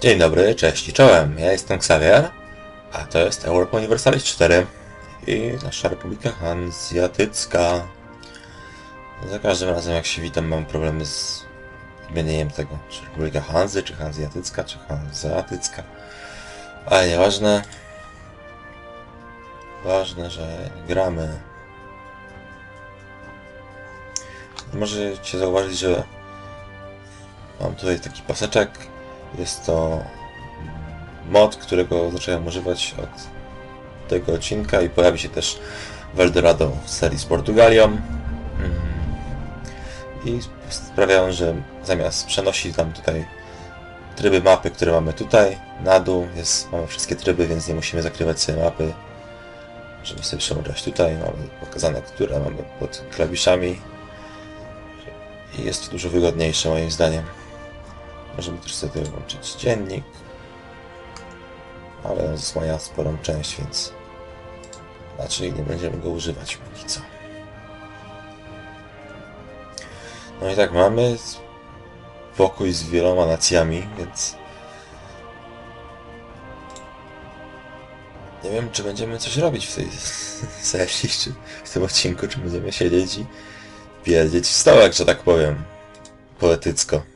Dzień dobry, cześć i czołem. Ja jestem Xavier, a to jest Europa Universalis 4 i nasza Republika Hanzjatycka. Za każdym razem jak się witam mam problemy z imieniem tego, czy Republika Hanzy, czy Hanzjatycka, czy Hanzeatycka. Ale nieważne. Ważne, że gramy. Możecie zauważyć, że mam tutaj taki paseczek. Jest to mod, którego zacząłem używać od tego odcinka i pojawi się też w Eldorado w serii z Portugalią. Mm. I sprawiają, że zamiast przenosić tam tutaj tryby mapy, które mamy tutaj, na dół, jest, mamy wszystkie tryby, więc nie musimy zakrywać sobie mapy. Możemy sobie przełączać tutaj, mamy pokazane, które mamy pod klawiszami. I jest to dużo wygodniejsze moim zdaniem. Możemy też sobie włączyć dziennik, ale on zasłania sporą część, więc raczej nie będziemy go używać póki co. No i tak mamy pokój z wieloma nacjami, więc nie wiem, czy będziemy coś robić w tej sesji, czy w tym odcinku, czy będziemy siedzieć i pierdzieć w stołek, że tak powiem, poetycko.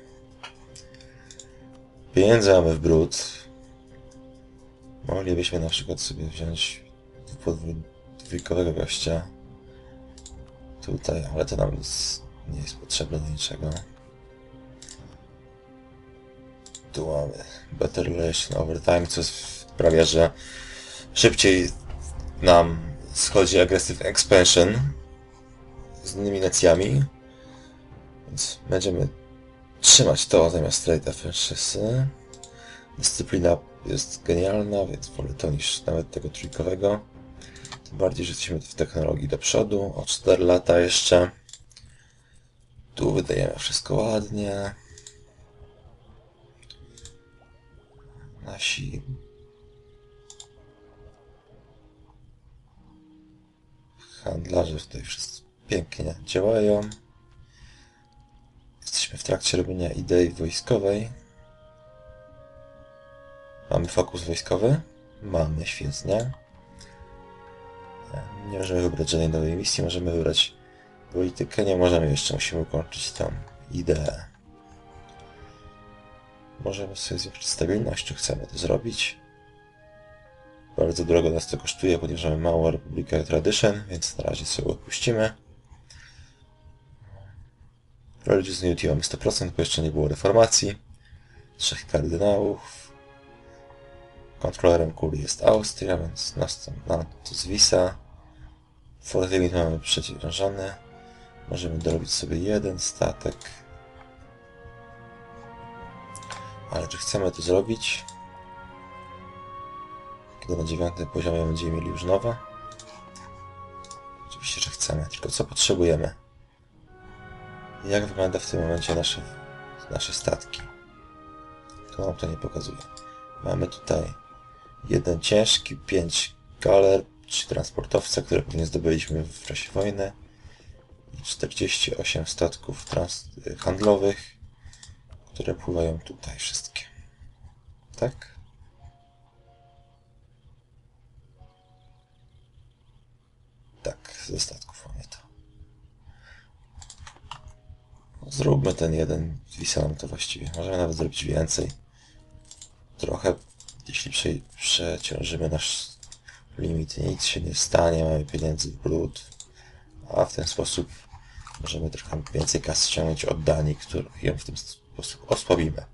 Pieniędzy mamy w brud. Moglibyśmy na przykład sobie wziąć dwójkowego gościa. Tutaj, ale to nam jest, nie jest potrzebne do niczego. Tu mamy Better Relation Overtime, co sprawia, że szybciej nam schodzi Aggressive Expansion z innymi nacjami. Więc będziemy trzymać to zamiast Trade F6. Dyscyplina jest genialna, więc wolę to niż nawet tego trójkowego. Tym bardziej, że jesteśmy w technologii do przodu, o 4 lata jeszcze. Tu wydajemy wszystko ładnie. Nasi handlarze tutaj wszyscy pięknie działają. Jesteśmy w trakcie robienia idei wojskowej. Mamy fokus wojskowy? Mamy, świetnie. Nie możemy wybrać żadnej nowej misji, możemy wybrać politykę, nie możemy jeszcze, musimy ukończyć tą ideę. Możemy sobie zwiększyć stabilność, czy chcemy to zrobić. Bardzo drogo nas to kosztuje, ponieważ mamy małą Republikę Tradition, więc na razie sobie odpuścimy. Religious Unity mamy 100%, bo jeszcze nie było reformacji. Trzech kardynałów. Kontrolerem kuli jest Austria, więc nas tam, nam to zwisa. Fort Limit mamy przeciwwiązany. Możemy dorobić sobie jeden statek. Ale czy chcemy to zrobić? Kiedy na dziewiątym poziomie będziemy mieli już nowe? Oczywiście, że chcemy, tylko co potrzebujemy? Jak wygląda w tym momencie nasze, nasze statki? To nam to nie pokazuje. Mamy tutaj jeden ciężki, pięć galer, trzy transportowce, które pewnie zdobyliśmy w czasie wojny i 48 statków handlowych, które pływają tutaj wszystkie. Tak? Tak, ze statków mamy to. Zróbmy ten jeden, wisa nam to właściwie. Możemy nawet zrobić więcej. Trochę, jeśli prze, przeciążymy nasz limit, nic się nie stanie, mamy pieniędzy w brud, a w ten sposób możemy trochę więcej kasy ściągnąć od Danii, którą ją w ten sposób osłabimy.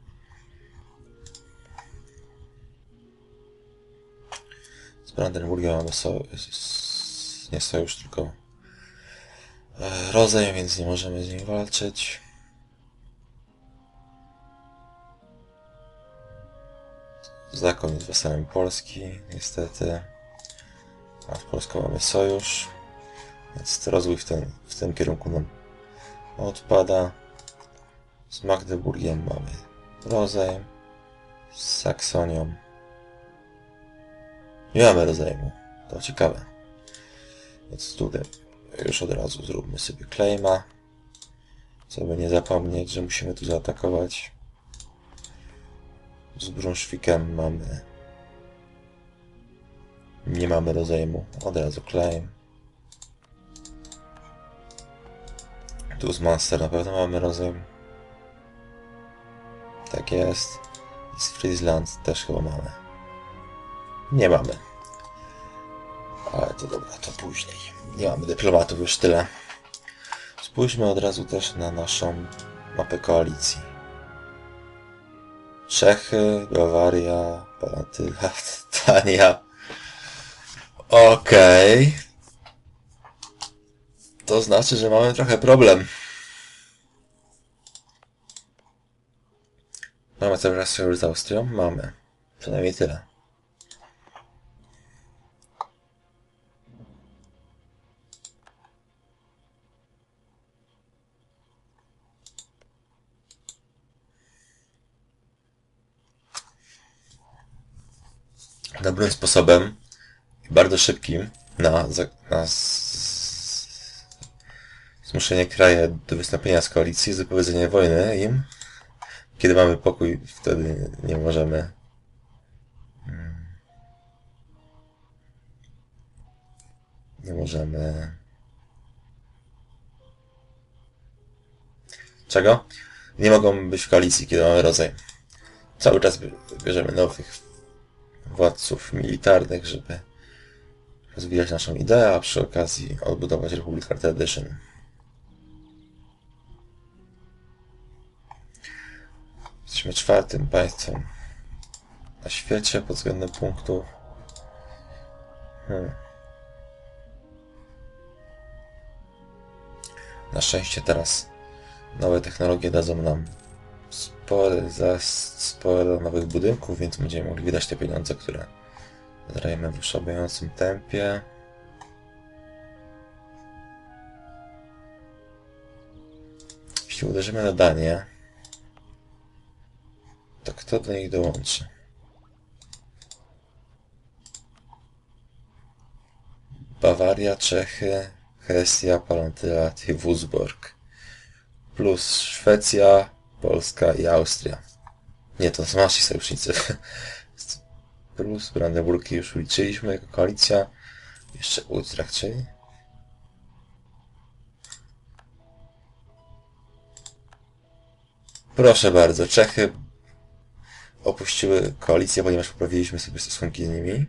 Z Brandenburgiem mamy so, nie sojusz, tylko rozejm, więc nie możemy z nim walczyć. Zakon jest wasalem Polski, niestety. A w Polską mamy sojusz, więc rozwój w, w tym kierunku nam odpada. Z Magdeburgiem mamy rozejm. Z Saksonią nie mamy rozejmu. To ciekawe. Więc tutaj już od razu zróbmy sobie claima. Co by nie zapomnieć, że musimy tu zaatakować. Z Brunszwikiem mamy... Nie mamy rozejmu. Od razu claim. Tu z Monster na pewno mamy rozejm. Tak jest. Z Friesland też chyba mamy. Nie mamy. Ale to dobra, to później. Nie mamy dyplomatów już tyle. Spójrzmy od razu też na naszą mapę koalicji. Czechy, Bawaria, Palatyla, Dania. Okej. To znaczy, że mamy trochę problem. Mamy cały czas sojusz z Austrią? Mamy. Przynajmniej tyle. Dobrym sposobem i bardzo szybkim na, na z- zmuszenie kraju do wystąpienia z koalicji jest wypowiedzenie wojny im. Kiedy mamy pokój, wtedy nie możemy. mm, Nie możemy. Czego? Nie mogą być w koalicji, kiedy mamy rozejm. Cały czas bie- bierzemy nowych władców militarnych, żeby rozwijać naszą ideę, a przy okazji odbudować Republic Art. Jesteśmy czwartym państwem na świecie pod względem punktów. Hmm. Na szczęście teraz nowe technologie dadzą nam spory, za sporo nowych budynków, więc będziemy mogli wydać te pieniądze, które zrajemy w szalejącym tempie. Jeśli uderzymy na Danię, to kto do nich dołączy? Bawaria, Czechy, Hesja, Palantylat i Wurzburg. Plus Szwecja, Polska i Austria. Nie, to są nasi sojusznicy. Plus Brandenburg już liczyliśmy jako koalicja. Jeszcze Utrecht, czyli... Proszę bardzo, Czechy opuściły koalicję, ponieważ poprawiliśmy sobie stosunki z nimi.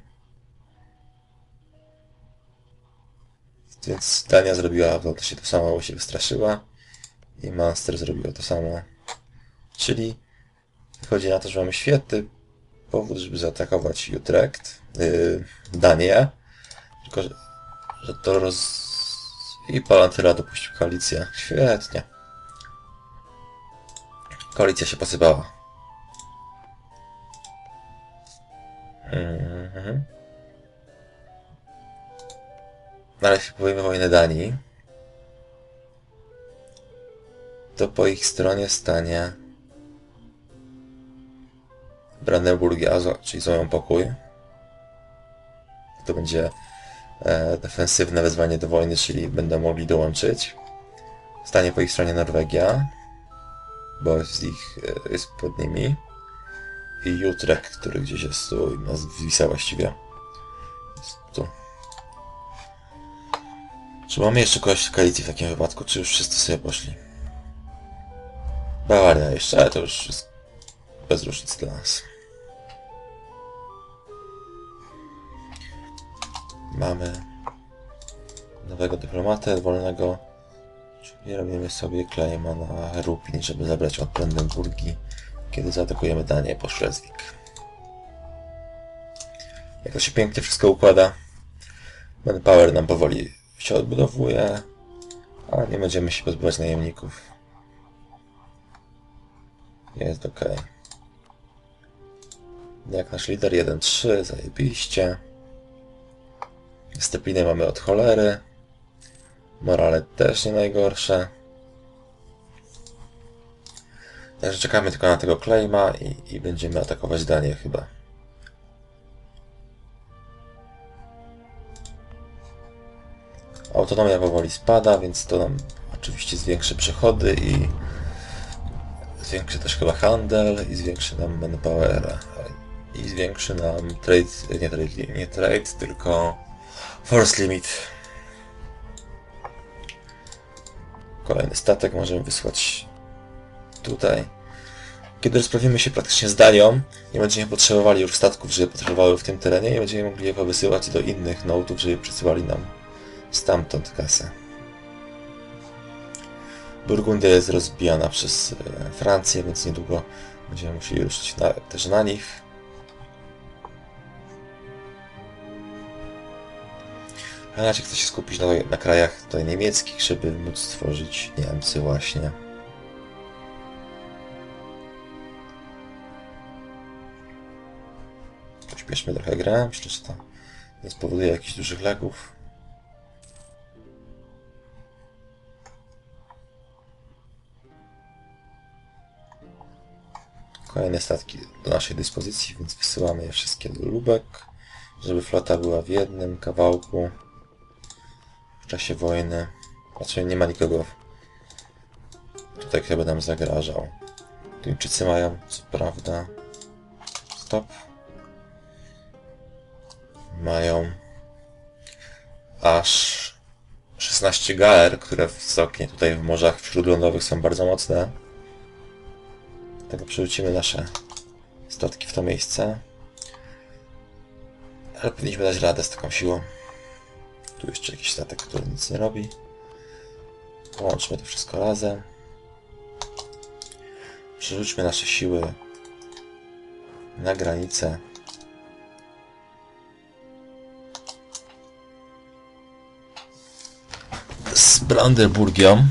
Więc Dania zrobiła w to samo, bo się wystraszyła. I Monster zrobiło to samo. Czyli wychodzi na to, że mamy świetny powód, żeby zaatakować Utrecht, yy, Danię. Tylko, że, że to roz... I Palantyra dopuścił koalicję. Świetnie. Koalicja się posypała. Mhm. No ale jeśli powiemy wojnę Danii, to po ich stronie stanie Brandenburg i Azo, czyli złoją pokój. To będzie e, defensywne wezwanie do wojny, czyli będą mogli dołączyć. Stanie po ich stronie Norwegia, bo z ich e, jest pod nimi. I Utrecht, który gdzieś jest tu i nas wisa właściwie. Jest tu. Czy mamy jeszcze kogoś w koalicji w takim wypadku, czy już wszyscy sobie poszli? Bawaria jeszcze, ale to już jest bez różnicy dla nas. Mamy nowego dyplomatę wolnego, czyli robimy sobie claima na Rupin, żeby zabrać od Brandenburgii, kiedy zaatakujemy Danię po Szlezwik. Jak to się pięknie wszystko układa. Manpower nam powoli się odbudowuje, a nie będziemy się pozbywać najemników. Jest ok. Jak nasz lider 1-3, zajebiście. Stepiny mamy od cholery. Morale też nie najgorsze. Także czekamy tylko na tego claima i, i będziemy atakować Danię chyba. Autonomia powoli spada, więc to nam oczywiście zwiększy przychody i Zwiększy też chyba handel i zwiększy nam manpower. I zwiększy nam trade, nie trade, nie trade, tylko force limit. Kolejny statek możemy wysłać tutaj. Kiedy rozprawimy się praktycznie z Danią, nie będziemy potrzebowali już statków, żeby patrolowały w tym terenie i będziemy mogli je powysyłać do innych notów, żeby przysyłali nam stamtąd kasę. Burgundia jest rozbijana przez e, Francję, więc niedługo będziemy musieli ruszyć na, też na nich. A raczej chcę się skupić na, na krajach tutaj niemieckich, żeby móc stworzyć Niemcy właśnie. Pośpieszmy trochę grę, myślę, że to nie spowoduje jakichś dużych lagów. Kolejne statki do naszej dyspozycji, więc wysyłamy je wszystkie do Lubek, żeby flota była w jednym kawałku w czasie wojny. Znaczy nie ma nikogo tutaj, kto by nam zagrażał. Duńczycy mają, co prawda, stop. Mają aż 16 gaer, które w Soknie, tutaj w morzach śródlądowych są bardzo mocne. Dlatego przerzucimy nasze statki w to miejsce. Ale powinniśmy dać radę z taką siłą. Tu jeszcze jakiś statek, który nic nie robi. Połączmy to wszystko razem. Przerzućmy nasze siły na granicę. Z Brandenburgią.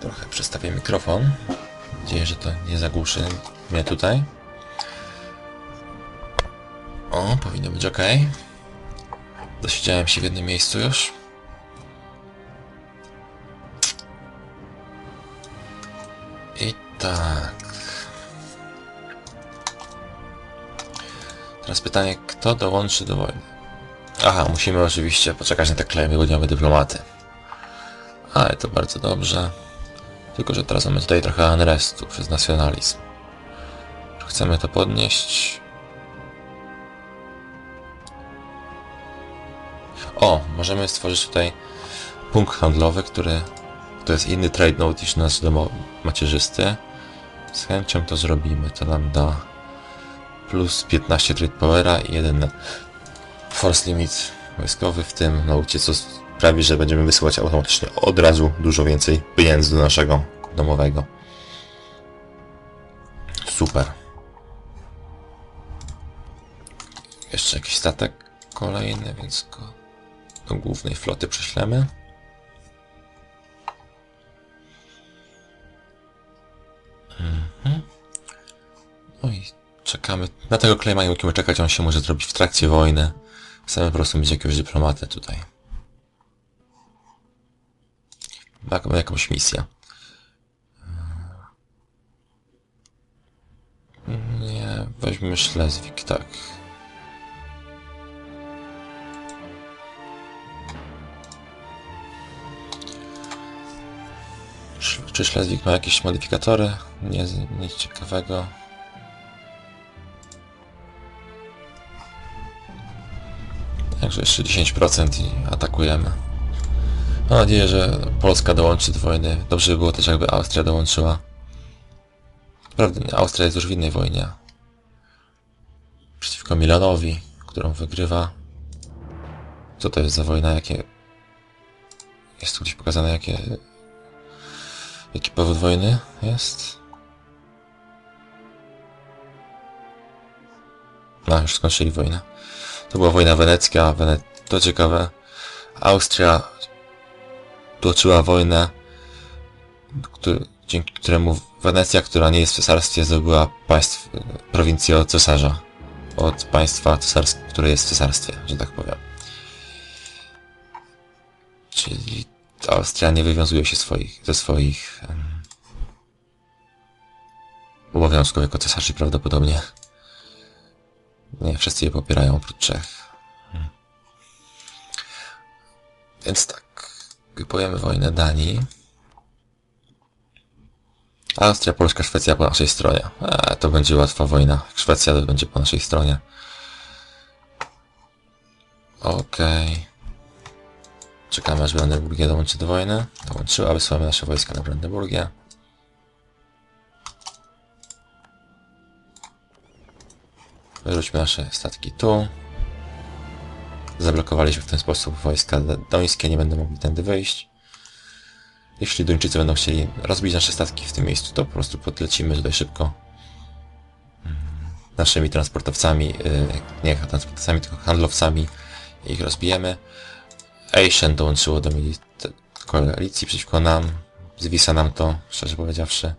Trochę przestawię mikrofon. Mam nadzieję, że to nie zagłuszy mnie tutaj. O, powinno być ok. Dosiedziałem się w jednym miejscu już. I tak. Teraz pytanie, kto dołączy do wojny? Aha, musimy oczywiście poczekać na te klejmy dyplomaty. Ale to bardzo dobrze. Tylko, że teraz mamy tutaj trochę unrestu przez nacjonalizm. Chcemy to podnieść. Możemy stworzyć tutaj punkt handlowy, który to jest inny trade note niż nasz domo macierzysty. Z chęcią to zrobimy. To nam da plus 15 trade powera i jeden force limit wojskowy w tym naucie, co sprawi, że będziemy wysyłać automatycznie od razu dużo więcej pieniędzy do naszego domowego. Super. Jeszcze jakiś statek kolejny, więc go do głównej floty prześlemy. Mhm. No i czekamy. Na tego klejma nie musimy czekać, on się może zrobić w trakcie wojny. Chcemy po prostu mieć jakiegoś dyplomatę tutaj. Jaką, jakąś misję. Nie, weźmy Szlezwik, tak. Czy Szlezwik ma jakieś modyfikatory? Nie, nic ciekawego. Także jeszcze 10% i atakujemy. Mam nadzieję, że Polska dołączy do wojny. Dobrze by było też, jakby Austria dołączyła. Prawda, Austria jest już w innej wojnie. Przeciwko Milanowi, którą wygrywa. Co to jest za wojna? Jakie... Jest tu gdzieś pokazane, jakie... Jaki powód wojny jest? No, już skończyli wojnę. To była wojna wenecka, Wene... to ciekawe. Austria toczyła wojnę, który, dzięki któremu Wenecja, która nie jest w cesarstwie, zdobyła państw, prowincję od cesarza. Od państwa cesarskiego, które jest w cesarstwie, że tak powiem. Czyli Austria nie wywiązuje się swoich, ze swoich um, obowiązków jako cesarzy prawdopodobnie. Nie, wszyscy je popierają oprócz Czech. Więc tak, wypojemy wojnę Danii. Austria, Polska, Szwecja po naszej stronie. To będzie łatwa wojna. Szwecja będzie po naszej stronie. Okej. Czekamy aż Brandenburgia dołączy do wojny. Dołączyła, wysyłamy nasze wojska na Brandenburgię. Wyrzućmy nasze statki tu. Zablokowaliśmy w ten sposób wojska dońskie, nie będą mogli tędy wyjść. Jeśli Duńczycy będą chcieli rozbić nasze statki w tym miejscu, to po prostu podlecimy tutaj szybko. Mm, Naszymi transportowcami, yy, nie transportowcami, tylko handlowcami ich rozbijemy. Eischen dołączyło do koalicji przeciwko nam. Zwisa nam to, szczerze powiedziawszy.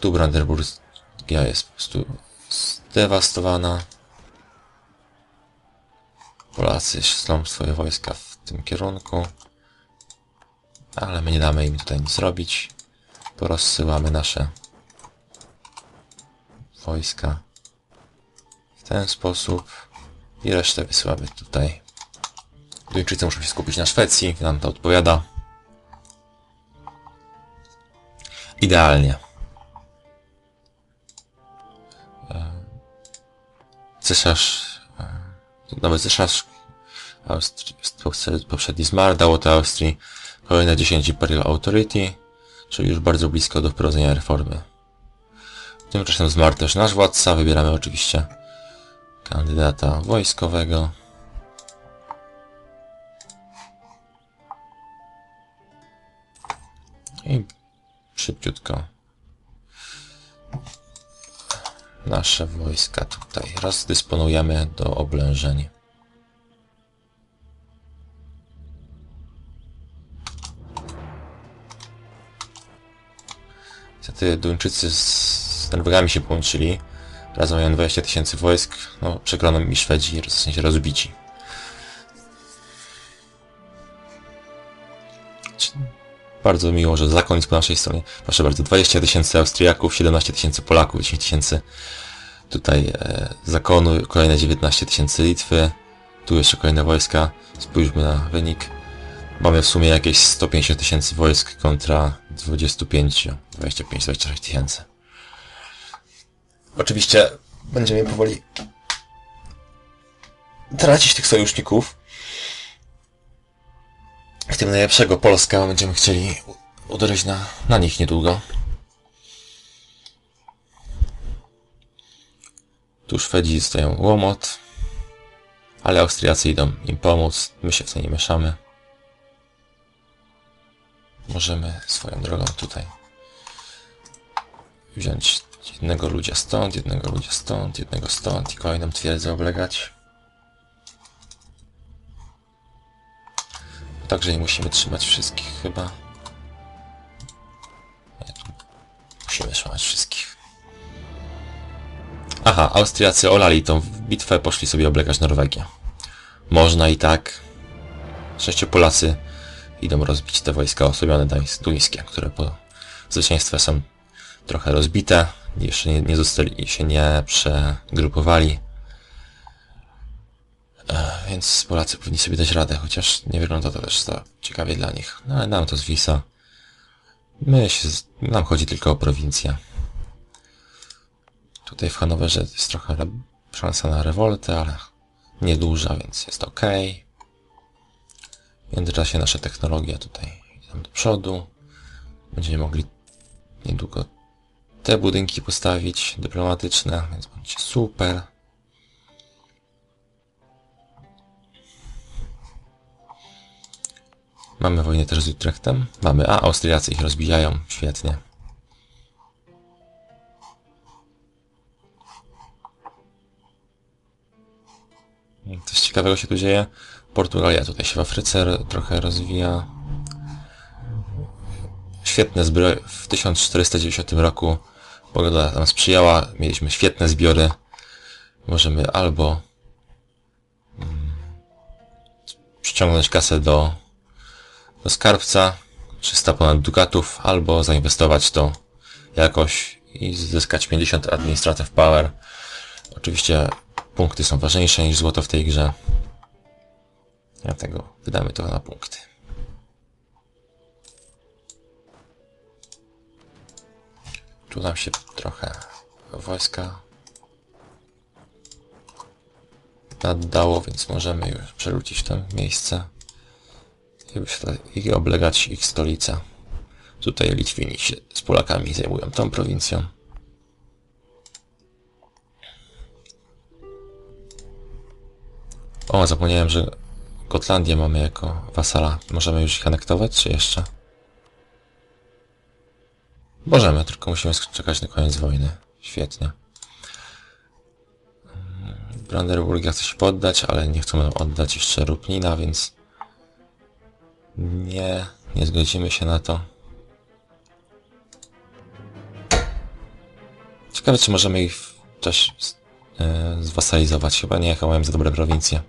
Tu Brandenburgia jest po prostu zdewastowana. Polacy ślą swoje wojska w tym kierunku. Ale my nie damy im tutaj nic zrobić. Porozsyłamy nasze wojska w ten sposób. I resztę wysyłamy tutaj. Duńczycy muszą się skupić na Szwecji, nam to odpowiada. Idealnie. E, Cesarz, e, nowy cesarz Austrii, poprzedni zmarł, dało to Austrii kolejne 10 Imperial Authority, czyli już bardzo blisko do wprowadzenia reformy. Tymczasem zmarł też nasz władca, wybieramy oczywiście kandydata wojskowego. I szybciutko nasze wojska tutaj rozdysponujemy do oblężeń. Niestety Duńczycy z Norwegami się połączyli. Razem mają 20 tysięcy wojsk. No, przegrano mi Szwedzi, w sensie rozbici. Bardzo miło, że zakon jest po naszej stronie. Proszę bardzo, 20 tysięcy Austriaków, 17 tysięcy Polaków, 10 tysięcy tutaj e, zakonu, kolejne 19 tysięcy Litwy. Tu jeszcze kolejne wojska. Spójrzmy na wynik. Mamy w sumie jakieś 150 tysięcy wojsk kontra 25, 25-26 tysięcy. Oczywiście będziemy powoli tracić tych sojuszników. W tym najlepszego Polska będziemy chcieli uderzyć na, na nich niedługo. Tu Szwedzi stoją łomot, ale Austriacy idą im pomóc. My się w to nie mieszamy. Możemy swoją drogą tutaj wziąć jednego ludzia stąd, jednego ludzia stąd, jednego stąd i kolejną twierdzę oblegać. Także nie musimy trzymać wszystkich chyba. Musimy trzymać wszystkich. Aha, Austriacy olali tą bitwę, poszli sobie oblegać Norwegię. Można i tak. Sześciu Polacy idą rozbić te wojska osłabione duńskie, które po zwycięstwie są trochę rozbite. Jeszcze nie, nie zostali, się nie przegrupowali. E, Więc Polacy powinni sobie dać radę, chociaż nie wygląda to też za ciekawie dla nich. No ale nam to zwisa. My się, z- nam chodzi tylko o prowincję. Tutaj w Hanowerze jest trochę szansa na rewoltę, ale nieduża, więc jest ok. W międzyczasie nasze technologie tutaj idą do przodu. Będziemy mogli niedługo te budynki postawić dyplomatyczne, więc będzie super. Mamy wojnę też z Utrechtem. Mamy, a Austriacy ich rozbijają. Świetnie. Coś ciekawego się tu dzieje. Portugalia tutaj się w Afryce ro- trochę rozwija. Świetne zbroje. W 1490 roku pogoda nam sprzyjała. Mieliśmy świetne zbiory. Możemy albo mm, przyciągnąć kasę do, do skarbca 300 ponad dukatów, albo zainwestować to jakoś i zyskać 50 administrative power. Oczywiście punkty są ważniejsze niż złoto w tej grze. Dlatego wydamy to na punkty. Tu nam się trochę wojska naddało, więc możemy już przerzucić to miejsce i, oblegać ich stolicę. Tutaj Litwini się z Polakami zajmują tą prowincją. O, zapomniałem, że Gotlandię mamy jako wasala. Możemy już ich anektować, czy jeszcze? Możemy, tylko musimy czekać na koniec wojny. Świetnie. Brandenburgia chce się poddać, ale nie chcą nam oddać jeszcze Ruplina, więc nie, nie zgodzimy się na to. Ciekawe, czy możemy ich czasie e, zwasalizować. Chyba nie, chyba mają za dobre prowincje.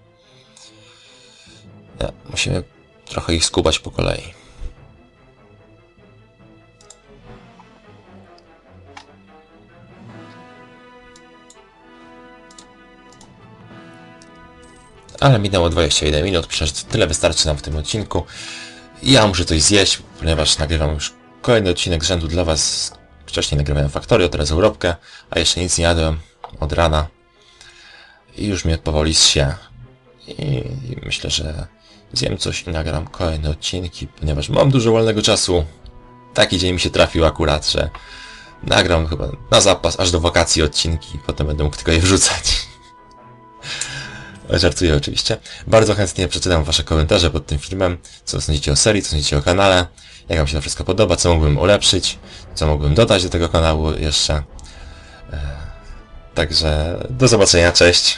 Nie, musimy trochę ich skubać po kolei. Ale minęło 21 minut, myślę, że tyle wystarczy nam w tym odcinku. Ja muszę coś zjeść, ponieważ nagrywam już kolejny odcinek z rzędu dla Was. Wcześniej nagrywałem Faktorię, teraz Europkę, a jeszcze nic nie jadłem od rana. I już mnie powoli. I, I myślę, że zjem coś i nagram kolejne odcinki, ponieważ mam dużo wolnego czasu. Taki dzień mi się trafił akurat, że nagram chyba na zapas aż do wakacji odcinki, potem będę mógł tylko je wrzucać. Żartuję oczywiście. Bardzo chętnie przeczytam wasze komentarze pod tym filmem, co sądzicie o serii, co sądzicie o kanale, jak wam się to wszystko podoba, co mógłbym ulepszyć, co mógłbym dodać do tego kanału jeszcze. E, Także do zobaczenia, cześć.